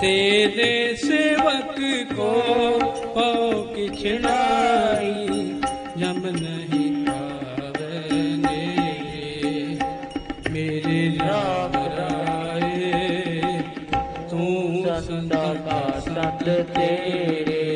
तेरे सेवक को पौ किचनाई जम नहीं पावने मेरे राम राय तू संत का सत तेरे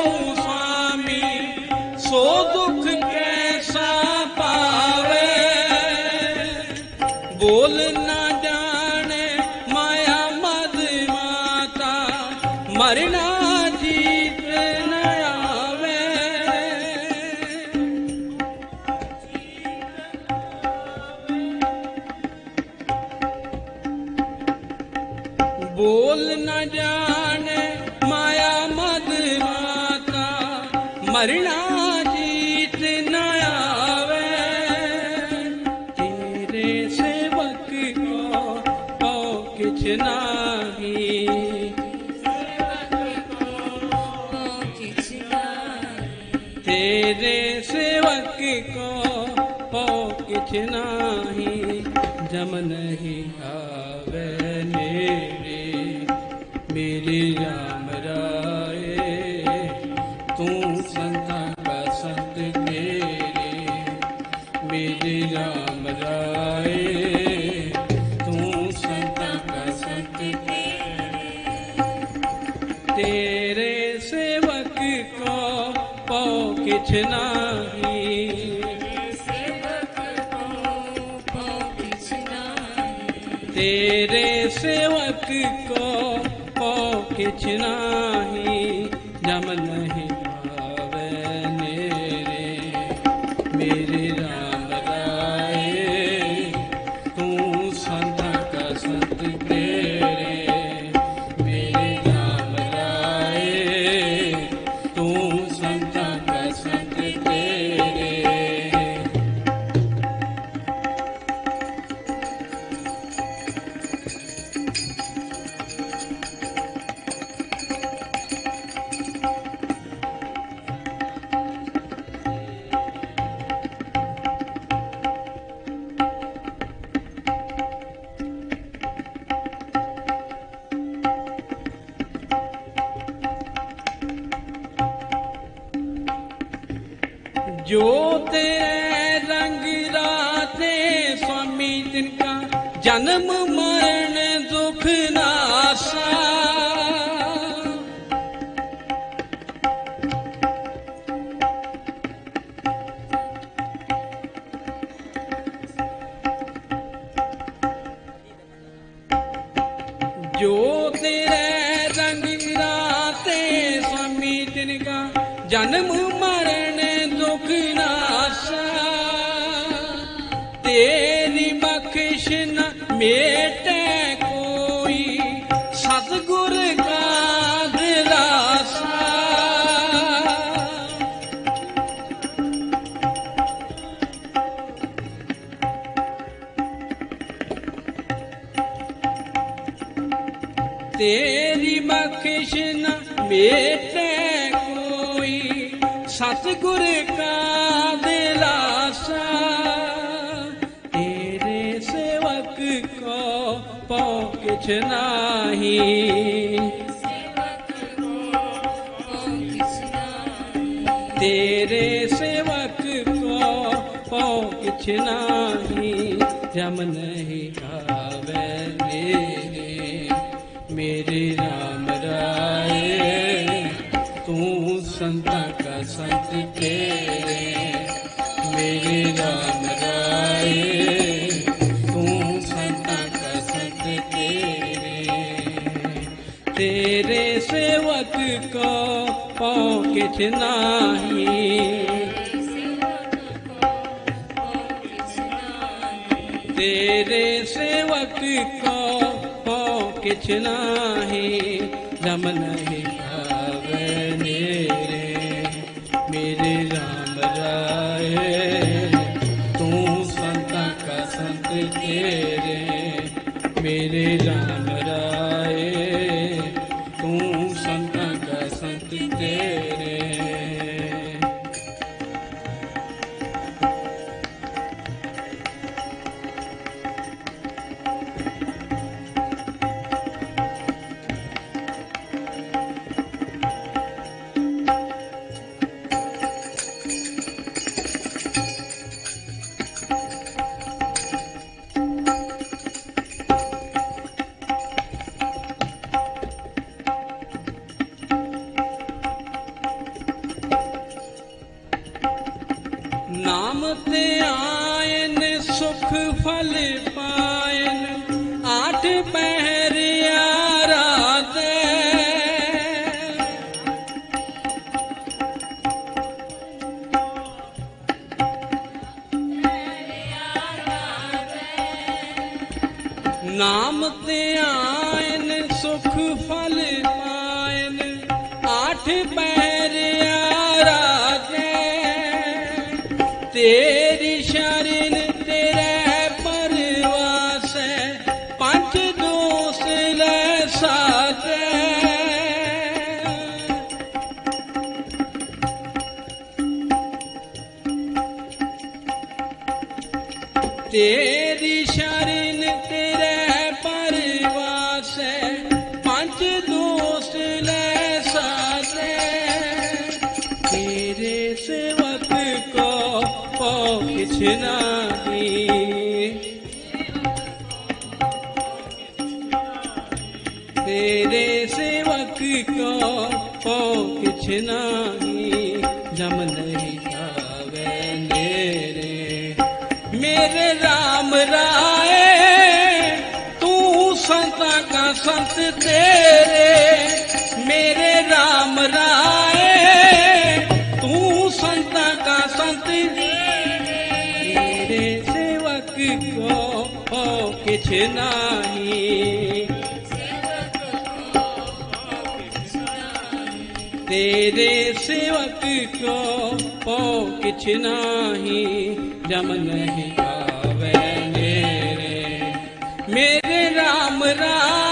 ਹਰਨਾ ਜੀਤ ਬੋਲ ਨ ਜਾਣੇ ਮਾਇਆ ਮਦ ਮਾਤਾ ਮਰਨਾ पौ किछ नाही, जम नहीं आवे मेरे। मेरे राम राए तू संता संत तेरे मेरे राम राए तू संता संत तेरे सेवक को पौ किछ नाही किछ नाही जम जो तेरे ਮੇਟੇ ਕੋਈ ਸਤਗੁਰ ਕਾ ਦਿਲਾਸਾ ਤੇਰੀ ਕੋਈ ਸਤਗੁਰ ਕਾ ਦਿਲਾਸਾ पौ किछ नाही। तेरे सेवक को पौ किछ नाही। जम नहीं आवे मेरे। राम राए तू संत का संत तेरे किछ नाही? तेरे सेवक को पाँव किछ नाही? जम नहीं ਫਲ ਪਾਇਨ, ਆਠ ਪਹਿਰ ਆਰਾਧੇ ਨਾਮ ਤੇ ਆਇਨ, ਸੁਖ ਫਲ ਪਾਇਨ, ਆਠ ਪਹਿਰ ਆਰਾਧੇ ਤੇ। तेरी शरण तेरे परवास पाँच दोस्त ले सारे तेरे सेवक को पौ किचना दी तेरे सेवक को पौ किचना तेरे मेरे राम राय, तू संत का संत। तेरे सेवक को हो किछ नाही। तेरे सेवक को किछ नहीं। जम नहीं आवे मेरे। मेरे राम राय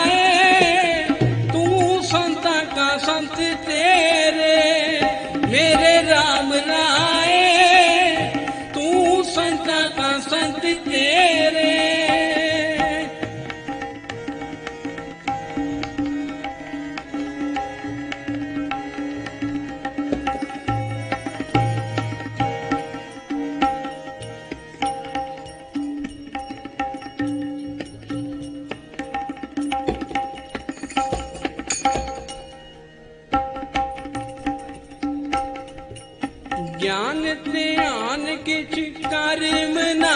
तेरे। ज्ञान ध्यान किच कर्म ना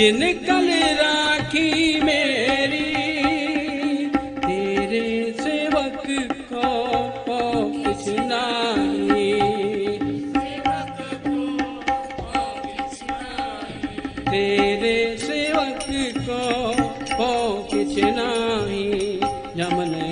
जिन कल राखी मेरी तेरे सेवक को कुछ तेरे सेवक को कुछ नहीं। जमने